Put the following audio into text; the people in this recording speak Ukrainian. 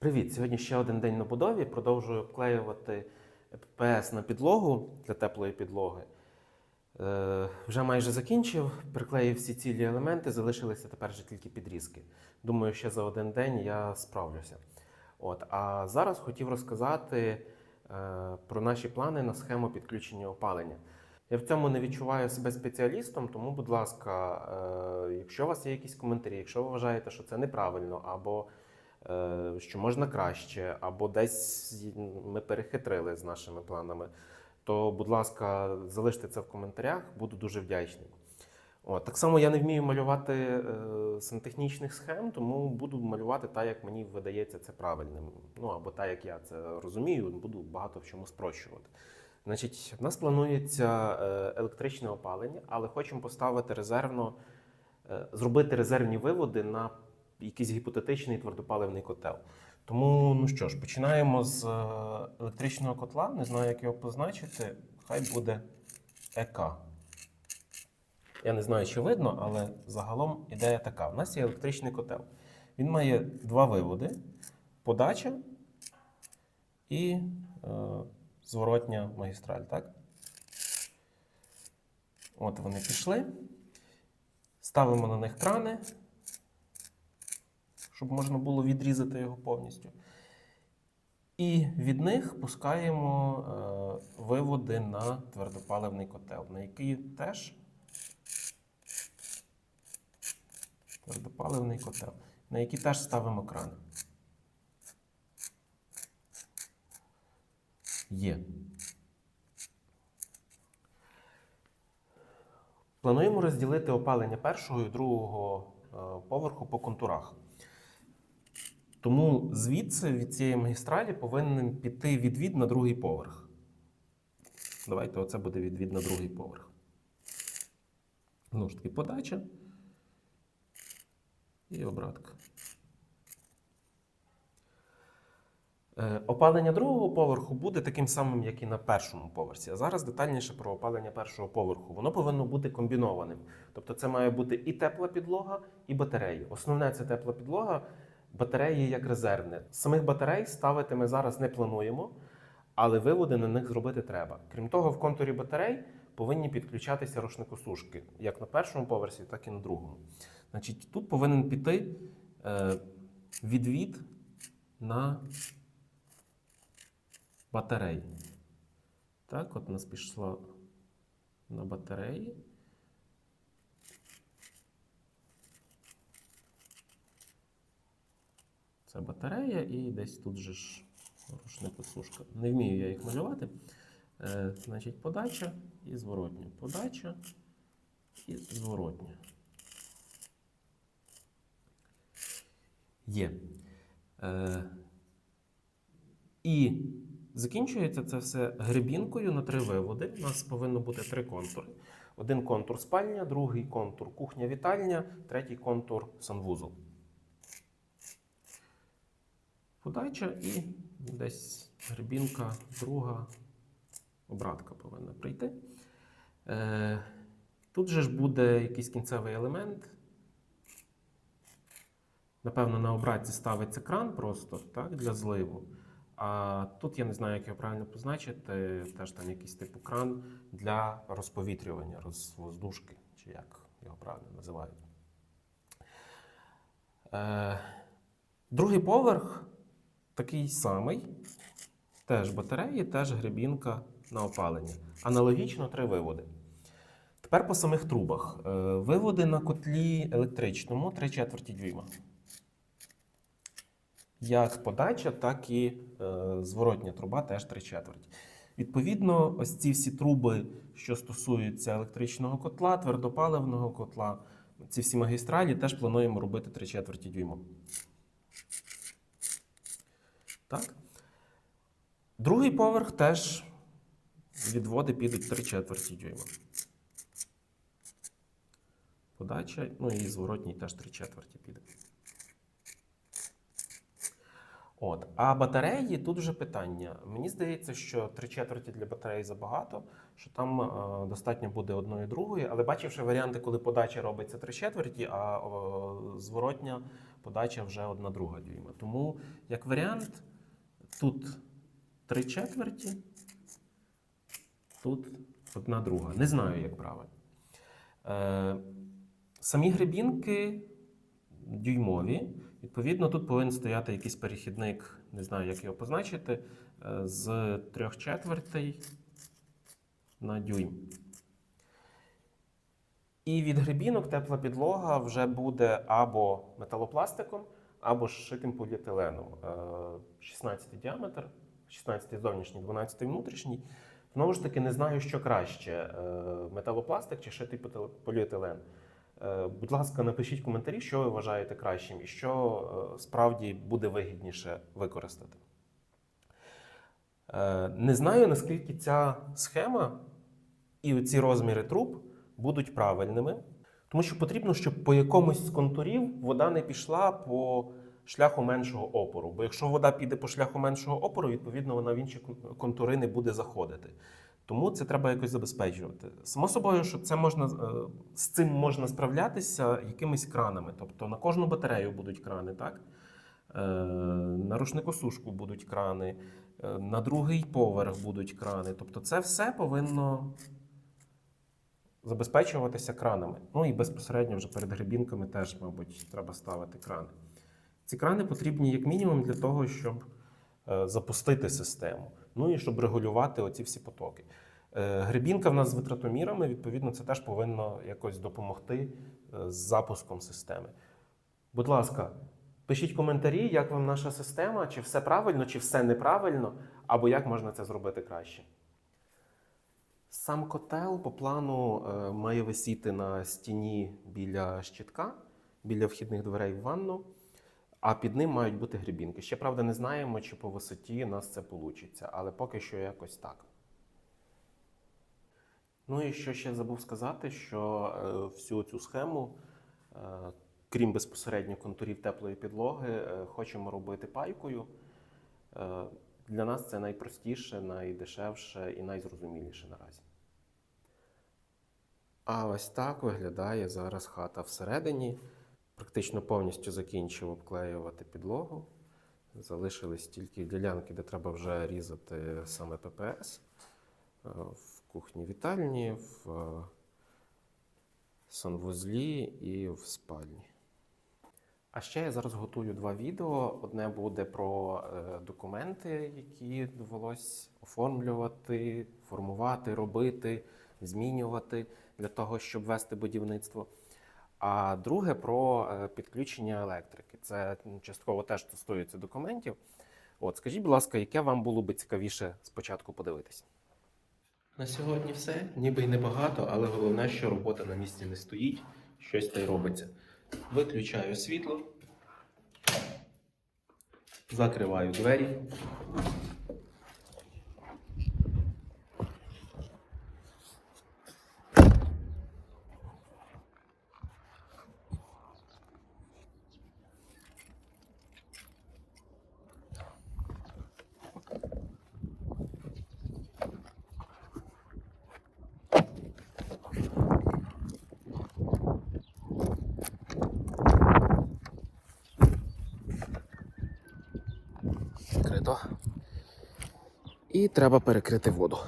Привіт! Сьогодні ще один день на будові. Продовжую обклеювати ППС на підлогу для теплої підлоги. Е, вже майже закінчив, приклеїв всі цілі елементи, залишилися тепер вже тільки підрізки. Думаю, ще за один день я справлюся. От, а зараз хотів розказати е, про наші плани на схему підключення опалення. Я в цьому не відчуваю себе спеціалістом, тому, будь ласка, е, якщо у вас є якісь коментарі, якщо ви вважаєте, що це неправильно, або що можна краще, або десь ми перехитрили з нашими планами, то, будь ласка, залиште це в коментарях, буду дуже вдячний. От, так само я не вмію малювати е, сантехнічних схем, тому буду малювати так, як мені видається це правильним. Ну або так, як я це розумію, буду багато в чому спрощувати. Значить, в нас планується е, електричне опалення, але хочемо поставити резервно, е, зробити резервні виводи на якийсь гіпотетичний твердопаливний котел. Тому, ну що ж, починаємо з е, електричного котла. Не знаю, як його позначити. Хай буде ЕК. Я не знаю, чи видно, але загалом ідея така: у нас є електричний котел. Він має два виводи: подача і е, зворотня магістраль. Так? От вони пішли. Ставимо на них крани, щоб можна було відрізати його повністю. І від них пускаємо е, виводи на твердопаливний котел, на який теж твердопаливний котел, на який теж ставимо крани. Є. Плануємо розділити опалення першого і другого е, поверху по контурах. Тому звідси від цієї магістралі повинен піти відвід на другий поверх. Давайте оце буде відвід на другий поверх. Знову ж таки, подача і обратка. Е, Опалення другого поверху буде таким самим, як і на першому поверсі. А зараз детальніше про опалення першого поверху. Воно повинно бути комбінованим. Тобто це має бути і тепла підлога, і батареї. Основне це тепла підлога, батареї як резервне. Самих батарей ставити ми зараз не плануємо, але виводи на них зробити треба. Крім того, в контурі батарей повинні підключатися рушникосушки як на першому поверсі, так і на другому. Значить, тут повинен піти е, відвід на батареї. Так, от у нас пішло на батареї. Це батарея і десь тут же ж рушникосушка. Не вмію я їх малювати. Е, значить, подача і зворотня. Подача і зворотня. Є. Е, і закінчується це все гребінкою на три виводи. У нас повинно бути три контури. Один контур спальня, другий контур кухня-вітальня, третій контур санвузол. Подача і десь гребінка, друга обратка повинна прийти. Е, тут же ж буде якийсь кінцевий елемент. Напевно, на обратці ставиться кран просто так, для зливу. А тут я не знаю, як його правильно позначити. Теж там якийсь типу кран для розповітрювання, розвоздушки, чи як його правильно називають. Е, другий поверх такий самий. Теж батареї, теж гребінка на опалення. Аналогічно три виводи. Тепер по самих трубах. Е, виводи на котлі електричному 3 четверті дюйма. Як подача, так і е, зворотня труба теж 3 четверті. Відповідно, ось ці всі труби, що стосуються електричного котла, твердопаливного котла, ці всі магістралі теж плануємо робити 3 четверті дюйма. Так. Другий поверх теж відводи підуть 3 четверті дюйма. Подача, ну і зворотній теж 3 четверті піде. От. А батареї тут вже питання. Мені здається, що три четверті для батареї забагато, що там е, достатньо буде одної другої, але бачивши варіанти, коли подача робиться три четверті, а о, зворотня подача вже одна друга дюйма. Тому, як варіант, тут три четверті, тут одна друга. Не знаю, як правильно. Е, самі гребінки дюймові. Відповідно, тут повинен стояти якийсь перехідник, не знаю, як його позначити, е, з трьох четвертей на дюйм. І від гребінок тепла підлога вже буде або металопластиком, або зшитим поліетиленом. Е, 16 діаметр, 16 зовнішній, 12 внутрішній. Знову ж таки, не знаю, що краще: е, металопластик чи шитий поліетилен. Е, Будь ласка, напишіть в коментарі, що ви вважаєте кращим і що е, справді буде вигідніше використати. Е, Не знаю, наскільки ця схема і ці розміри труб будуть правильними, тому що потрібно, щоб по якомусь з контурів вода не пішла по шляху меншого опору. Бо якщо вода піде по шляху меншого опору, відповідно вона в інші контури не буде заходити. Тому це треба якось забезпечувати. Само собою, що це можна е, з цим можна справлятися якимись кранами. Тобто на кожну батарею будуть крани, так? Е, На рушникосушку будуть крани, е, на другий поверх будуть крани. Тобто, це все повинно забезпечуватися кранами. Ну і безпосередньо вже перед гребінками теж, мабуть, треба ставити крани. Ці крани потрібні як мінімум для того, щоб е, запустити систему, ну і щоб регулювати оці всі потоки. Е, Гребінка в нас з витратомірами, відповідно, це теж повинно якось допомогти е, з запуском системи. Будь ласка, пишіть коментарі, як вам наша система, чи все правильно, чи все неправильно, або як можна це зробити краще. Сам котел по плану е, має висіти на стіні біля щитка, біля вхідних дверей в ванну, а під ним мають бути грібінки. Ще правда не знаємо, чи по висоті у нас це вийде, але поки що якось так. Ну і що ще забув сказати, що е, всю цю схему, е, крім безпосередньо контурів теплої підлоги, хочемо робити пайкою. Для нас це найпростіше, найдешевше і найзрозуміліше наразі. А ось так виглядає зараз хата всередині. Практично повністю закінчив обклеювати підлогу. Залишились тільки ділянки, де треба вже різати саме ППС. Е, В кухні вітальні, в е, санвузлі і в спальні. А ще я зараз готую два відео. Одне буде про е, документи, які довелось оформлювати, формувати, робити, змінювати для того, щоб вести будівництво. А друге про е, підключення електрики. Це частково теж стосується документів. От, скажіть, будь ласка, яке вам було би цікавіше спочатку подивитись? На сьогодні все. Ніби й небагато, але головне, що робота на місці не стоїть, щось та й робиться. Виключаю світло, закриваю двері. І треба перекрити воду.